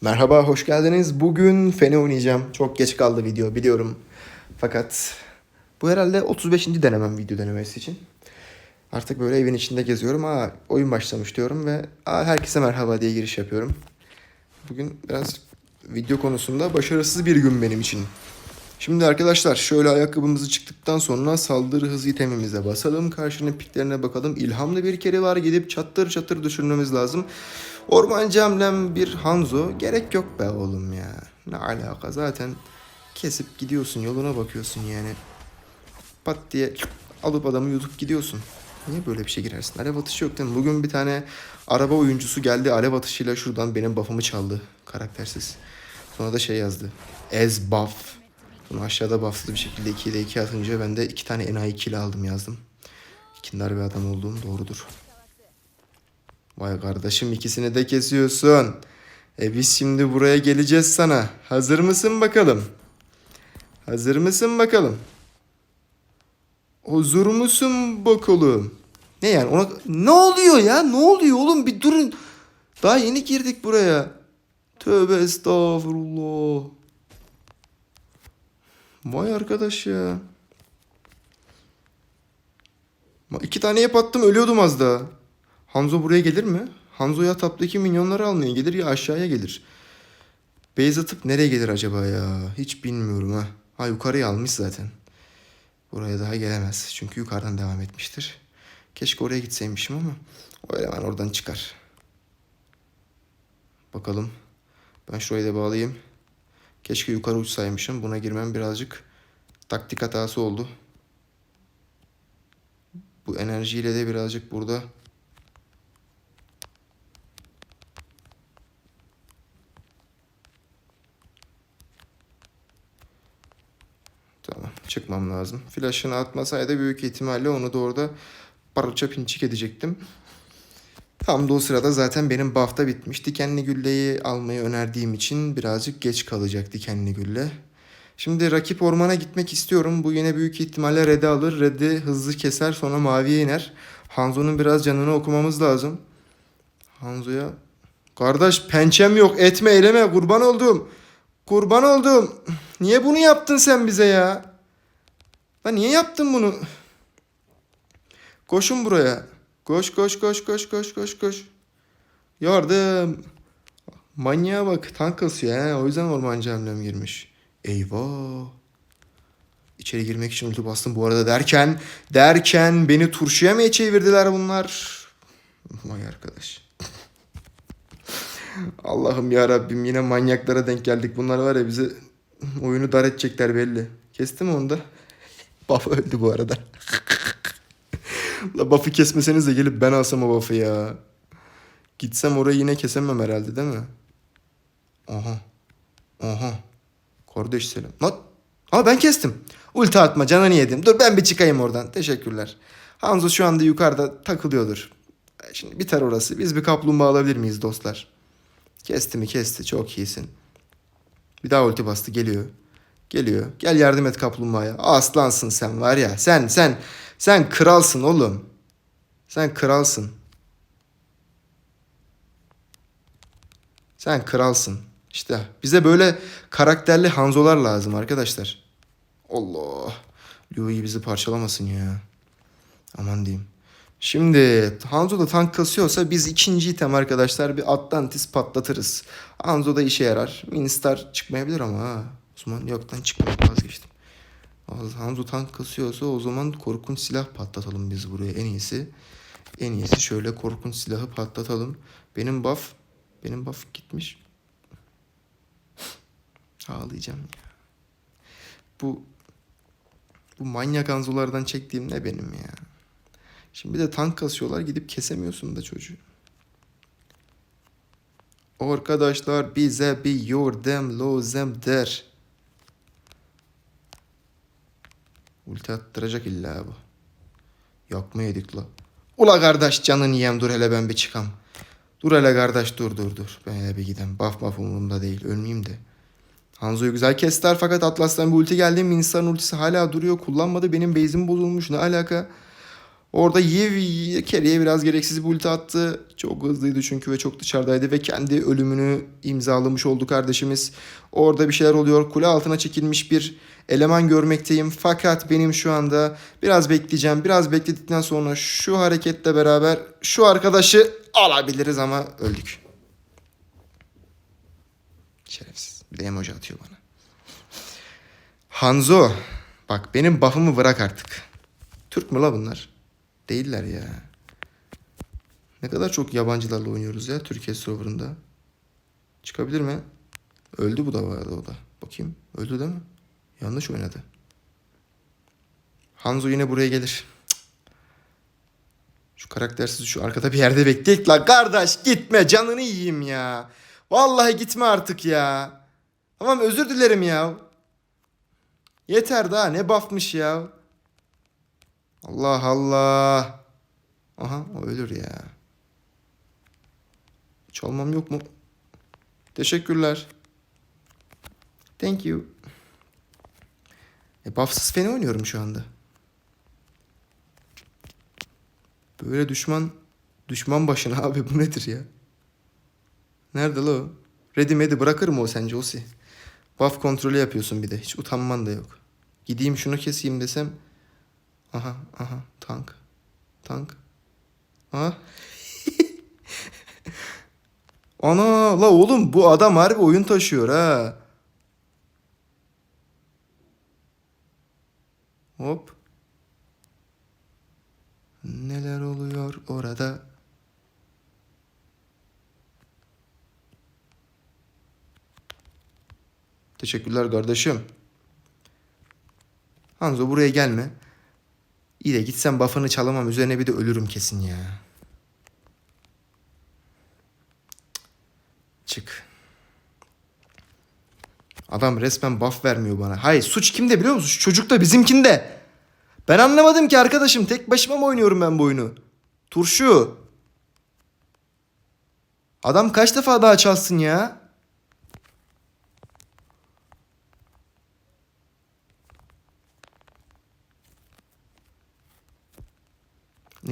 Merhaba, hoş geldiniz. Bugün Feni oynayacağım. Çok geç kaldı video biliyorum. Fakat bu herhalde 35. denemem video denemesi için. Artık böyle evin içinde geziyorum. Aa, oyun başlamış diyorum ve aa, herkese merhaba diye giriş yapıyorum. Bugün biraz video konusunda başarısız bir gün benim için. Şimdi arkadaşlar şöyle ayakkabımızı çıktıktan sonra saldırı hızı itemimize basalım. Karşının piklerine bakalım. İlhamlı bir kere var gidip çattır çattır düşürmemiz lazım. Ormancı hamlem bir Hanzo. Gerek yok be oğlum ya. Ne alaka zaten kesip gidiyorsun yoluna bakıyorsun yani. Pat diye alıp adamı yutup gidiyorsun. Niye böyle bir şey girersin? Alev atışı yok değil mi? Bugün bir tane araba oyuncusu geldi alev atışıyla şuradan benim buff'ımı çaldı. Karaktersiz. Sonra da şey yazdı. As buff. Bunu aşağıda buff'lı bir şekilde 2'de 2 atınca ben de 2 tane enayi kill aldım yazdım. Kindar bir adam olduğum doğrudur. Vay kardeşim ikisini de kesiyorsun. E biz şimdi buraya geleceğiz sana. Hazır mısın bakalım? Hazır mısın bakalım? Huzur musun bakalım? Ne yani ona... Ne oluyor ya? Ne oluyor oğlum? Bir durun. Daha yeni girdik buraya. Tövbe estağfurullah. Vay arkadaş ya. İki tane yap attım ölüyordum az daha. Hanzo buraya gelir mi? Hanzo ya taptaki minyonları almaya gelir ya aşağıya gelir. Beyz atıp nereye gelir acaba ya? Hiç bilmiyorum ha. Ha yukarıya almış zaten. Buraya daha gelemez. Çünkü yukarıdan devam etmiştir. Keşke oraya gitseymişim ama o eleman oradan çıkar. Bakalım. Ben şurayı da bağlayayım. Keşke yukarı uçsaymışım. Buna girmem birazcık taktik hatası oldu. Bu enerjiyle de birazcık burada Tamam çıkmam lazım. Flash'ını atmasaydı büyük ihtimalle onu da orada parça pinçik edecektim. Tam da o sırada zaten benim buff'ta bitmiş. Dikenli gülleyi almayı önerdiğim için birazcık geç kalacak dikenli gülle. Şimdi rakip ormana gitmek istiyorum. Bu yine büyük ihtimalle red'i alır. Red'i hızlı keser sonra maviye iner. Hanzo'nun biraz canını okumamız lazım. Hanzo'ya... Kardeş pençem yok etme eyleme kurban oldum. Kurban oldum. Niye bunu yaptın sen bize ya? Lan niye yaptın bunu? Koşun buraya. Koş koş koş koş koş koş koş. Yardım. Manyağa bak tank kasıyor he. O yüzden ormancı hamlem girmiş. Eyvah. İçeri girmek için ulti bastım bu arada derken derken beni turşuya mı çevirdiler bunlar? Vay arkadaş. Allah'ım ya Rabbim yine manyaklara denk geldik. Bunlar var ya bize oyunu dar edecekler belli. Kesti mi onu da? Buff öldü bu arada. La buff'ı kesmeseniz de gelip ben alsam o buff'ı ya. Gitsem orayı yine kesemem herhalde değil mi? Aha. Aha. Kardeş selam. Lan. Aa ben kestim. Ulti atma canını yedim. Dur ben bir çıkayım oradan. Teşekkürler. Hanzo şu anda yukarıda takılıyordur. Şimdi biter orası. Biz bir kaplumbağa alabilir miyiz dostlar? Kesti mi kesti. Çok iyisin. Bir daha ulti bastı. Geliyor. Geliyor. Gel yardım et kaplumbağaya. Aslansın sen var ya. Sen sen sen kralsın oğlum. Sen kralsın. Sen kralsın. İşte bize böyle karakterli Hanzolar lazım arkadaşlar. Allah. Louis bizi parçalamasın ya. Aman diyeyim. Şimdi Hanzo da tank kasıyorsa biz ikinci item arkadaşlar bir Atlantis patlatırız. Hanzo da işe yarar. Ministar çıkmayabilir ama ha. O zaman yoktan çıkmıyor vazgeçtim. Hanzo tank kasıyorsa o zaman korkunç silah patlatalım biz buraya en iyisi. En iyisi şöyle korkunç silahı patlatalım. Benim buff benim buff gitmiş. Ağlayacağım ya. Bu bu manyak Hanzolardan çektiğim ne benim ya. Şimdi bir de tank kasıyorlar gidip kesemiyorsun da çocuğu. Arkadaşlar bize bir yardım lazım der. Ulti attıracak illa bu. Yok mu yedik la? Ula kardeş canını yiyem dur hele ben bir çıkam. Dur hele kardeş dur dur dur. Ben hele bir gidem. Baf baf umurumda değil. Ölmeyeyim de. Hanzo'yu güzel kestiler fakat Atlas'tan bir ulti geldi. Ministar'ın ultisi hala duruyor. Kullanmadı. Benim base'im bozulmuş. Ne alaka? Orada Yevi Kerry'e biraz gereksiz bir ulti attı. Çok hızlıydı çünkü ve çok dışarıdaydı ve kendi ölümünü imzalamış oldu kardeşimiz. Orada bir şeyler oluyor. Kule altına çekilmiş bir eleman görmekteyim. Fakat benim şu anda biraz bekleyeceğim. Biraz bekledikten sonra şu hareketle beraber şu arkadaşı alabiliriz ama öldük. Şerefsiz. Bir de emoji atıyor bana. Hanzo. Bak benim buff'ımı bırak artık. Türk mü la bunlar? Değiller ya. Ne kadar çok yabancılarla oynuyoruz ya Türkiye serverında. Çıkabilir mi? Öldü bu da vardı o da. Bakayım. Öldü değil mi? Yanlış oynadı. Hanzo yine buraya gelir. Cık. Şu karaktersiz şu arkada bir yerde bekleyek la kardeş gitme canını yiyeyim ya. Vallahi gitme artık ya. Tamam özür dilerim ya. Yeter daha ne buffmış ya. Allah Allah. Aha o ölür ya. Hiç olmam yok mu? Teşekkürler. Thank you. E buffsız fena oynuyorum şu anda. Böyle düşman düşman başına abi bu nedir ya? Nerede la o? Ready medi bırakır mı o sence Osi? Buff kontrolü yapıyorsun bir de. Hiç utanman da yok. Gideyim şunu keseyim desem. Aha aha tank. Tank. Aha. Ana la oğlum bu adam harbi oyun taşıyor ha. Hop. Neler oluyor orada? Teşekkürler kardeşim. Hanzo buraya gelme. İyi de gitsem buff'ını çalamam. Üzerine bir de ölürüm kesin ya. Çık. Adam resmen buff vermiyor bana. Hayır suç kimde biliyor musun? Şu çocuk da bizimkinde. Ben anlamadım ki arkadaşım. Tek başıma mı oynuyorum ben bu oyunu? Turşu. Adam kaç defa daha çalsın ya?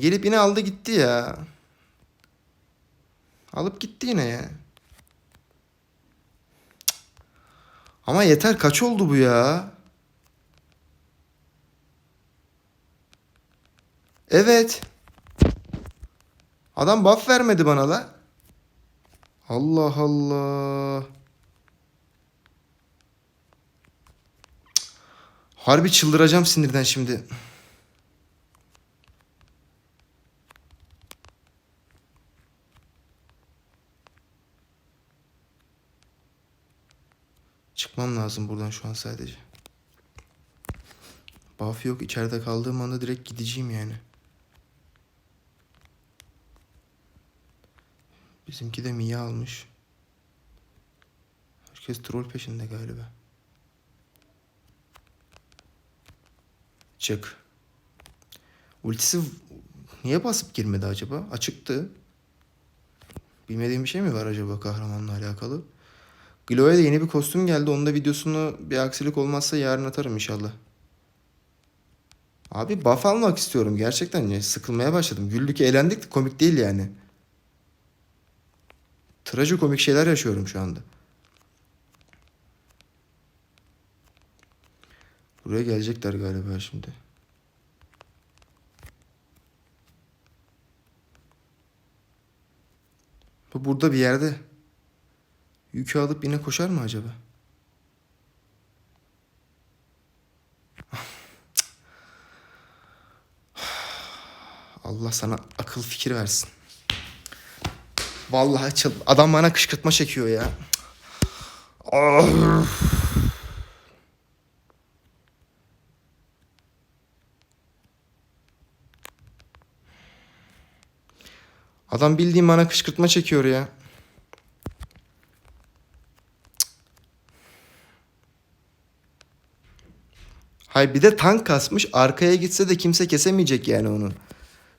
Gelip yine aldı gitti ya. Alıp gitti yine ya. Ama yeter kaç oldu bu ya? Evet. Adam buff vermedi bana la. Allah Allah. Harbi çıldıracağım sinirden şimdi. Çıkmam lazım buradan şu an sadece. Buff yok. içeride kaldığım anda direkt gideceğim yani. Bizimki de Mia almış. Herkes troll peşinde galiba. Çık. Ultisi niye basıp girmedi acaba? Açıktı. Bilmediğim bir şey mi var acaba kahramanla alakalı? Glo'ya da yeni bir kostüm geldi. Onun da videosunu bir aksilik olmazsa yarın atarım inşallah. Abi buff almak istiyorum gerçekten. Ya. Sıkılmaya başladım. Güldük eğlendik de komik değil yani. Trajikomik şeyler yaşıyorum şu anda. Buraya gelecekler galiba şimdi. Bu burada bir yerde. Yükü alıp yine koşar mı acaba? Allah sana akıl fikir versin. Vallahi çıl adam bana kışkırtma çekiyor ya. Adam bildiğim bana kışkırtma çekiyor ya. Hay bir de tank kasmış. Arkaya gitse de kimse kesemeyecek yani onu.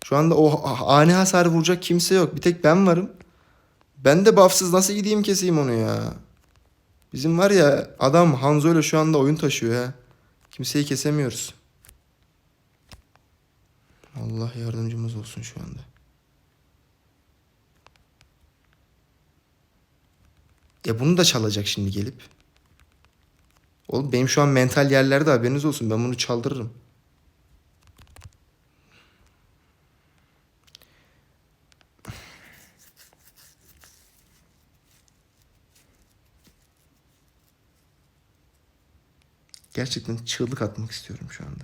Şu anda o ani hasar vuracak kimse yok. Bir tek ben varım. Ben de buffsız nasıl gideyim keseyim onu ya. Bizim var ya adam Hanzo ile şu anda oyun taşıyor ya. Kimseyi kesemiyoruz. Allah yardımcımız olsun şu anda. Ya bunu da çalacak şimdi gelip. Oğlum benim şu an mental yerlerde haberiniz olsun. Ben bunu çaldırırım. Gerçekten çığlık atmak istiyorum şu anda.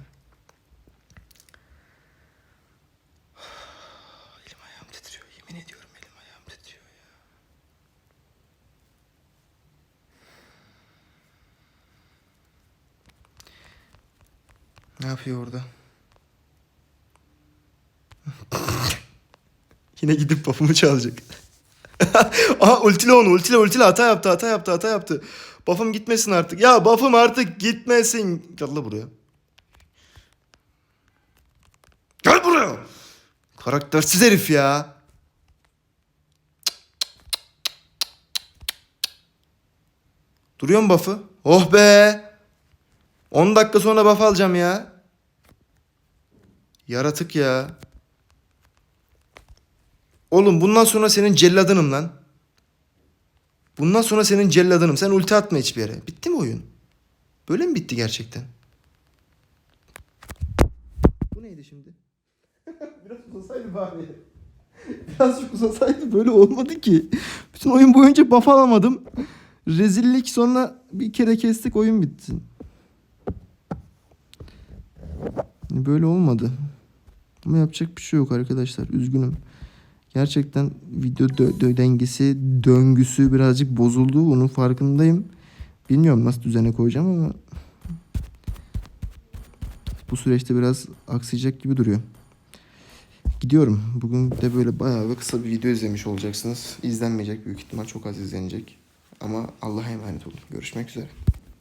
Ne yapıyor orada? Yine gidip buff'ımı çalacak. Aha ultile onu ultile ultile hata yaptı hata yaptı hata yaptı. Buff'ım gitmesin artık. Ya buff'ım artık gitmesin. Gel buraya. Gel buraya. Karaktersiz herif ya. Duruyor mu buff'ı? Oh be. 10 dakika sonra buff alacağım ya. Yaratık ya. Oğlum bundan sonra senin celladınım lan. Bundan sonra senin celladınım. Sen ulti atma hiçbir yere. Bitti mi oyun? Böyle mi bitti gerçekten? Bu neydi şimdi? Biraz uzasaydı bari. Birazcık uzasaydı böyle olmadı ki. Bütün oyun boyunca buff alamadım. Rezillik sonra bir kere kestik oyun bitti. Böyle olmadı. Ama yapacak bir şey yok arkadaşlar. Üzgünüm. Gerçekten video dö- dö- dengesi, döngüsü birazcık bozuldu. Onun farkındayım. Bilmiyorum nasıl düzene koyacağım ama bu süreçte biraz aksayacak gibi duruyor. Gidiyorum. Bugün de böyle bayağı bir kısa bir video izlemiş olacaksınız. İzlenmeyecek büyük ihtimal çok az izlenecek. Ama Allah'a emanet olun. Görüşmek üzere.